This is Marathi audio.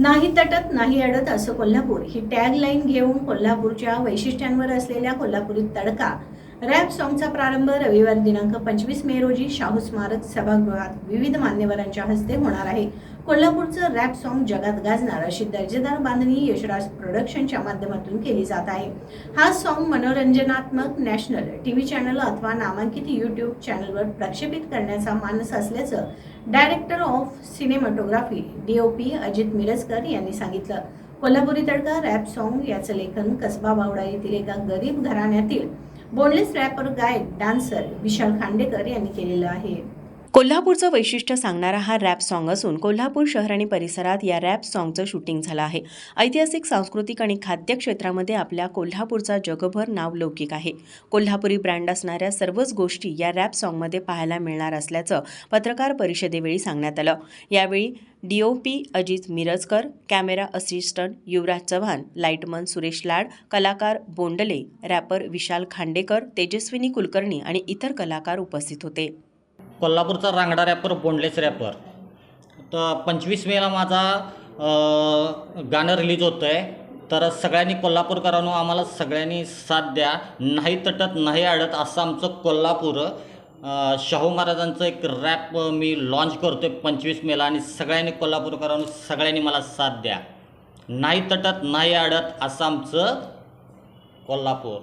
नाही तटत नाही अडत असं कोल्हापूर. ही टॅग लाईन घेऊन कोल्हापूरच्या वैशिष्ट्यांवर असलेल्या कोल्हापुरी तडका रॅप सॉंगचा प्रारंभ रविवार दिनांक पंचवीस मे रोजी शाहू स्मारक सभागृहात विविध मान्यवरांच्या हस्ते होणार आहे. कोल्हापूरचं रॅप सॉंग जगात गाजणार अशी दर्जेदार बांधणी यशराज प्रोडक्शनच्या माध्यमातून केली जात आहे. हा सॉंग मनोरंजनात्मक नॅशनल टीव्ही चॅनल अथवा नामांकित यूट्यूब चॅनलवर प्रक्षेपित करण्याचा मानस असल्याचं director of cinematography DOP Ajit Mirajkar यांनी सांगितलं. कोल्हापुरी तडका रॅप सॉंग याचं लेखन कसबा बावडा येथील एका गरीब घराण्यातील बोनलेस रॅपर गायक डान्सर विशाल खांडेकर यांनी केलेलं आहे. कोल्हापूरचं वैशिष्ट्य सांगणारा हा रॅप सॉन्ग असून कोल्हापूर शहर आणि परिसरात या रॅप सॉन्गचं शूटिंग झालं आहे. ऐतिहासिक सांस्कृतिक आणि खाद्य क्षेत्रामध्ये आपल्या कोल्हापूरचा जगभर नाव लौकिक आहे. कोल्हापुरी ब्रँड असणाऱ्या सर्वच गोष्टी या रॅप सॉन्गमध्ये पाहायला मिळणार असल्याचं पत्रकार परिषदेवेळी सांगण्यात आलं. यावेळी DOP Ajit Mirajkar camera assistant Yuvraj Chavan lightman Suresh Lad कलाकार बोंडले रॅपर विशाल खांडेकर तेजस्विनी कुलकर्णी आणि इतर कलाकार उपस्थित होते. कोल्हापूरचा रांगडा रॅपर बोंडलेस रॅपर तर पंचवीस मेला माझा गाणं रिलीज होतं आहे तर सगळ्यांनी कोल्हापूरकरांनो आम्हाला सगळ्यांनी साथ द्या. नाही तटत नाही अडत असं आमचं कोल्हापूर शाहू महाराजांचं एक रॅप मी लॉन्च करतो आहे पंचवीस मेला आणि सगळ्यांनी कोल्हापूरकरांनो सगळ्यांनी मला साथ द्या. नाही तटत नाही अडत असं आमचं कोल्हापूर.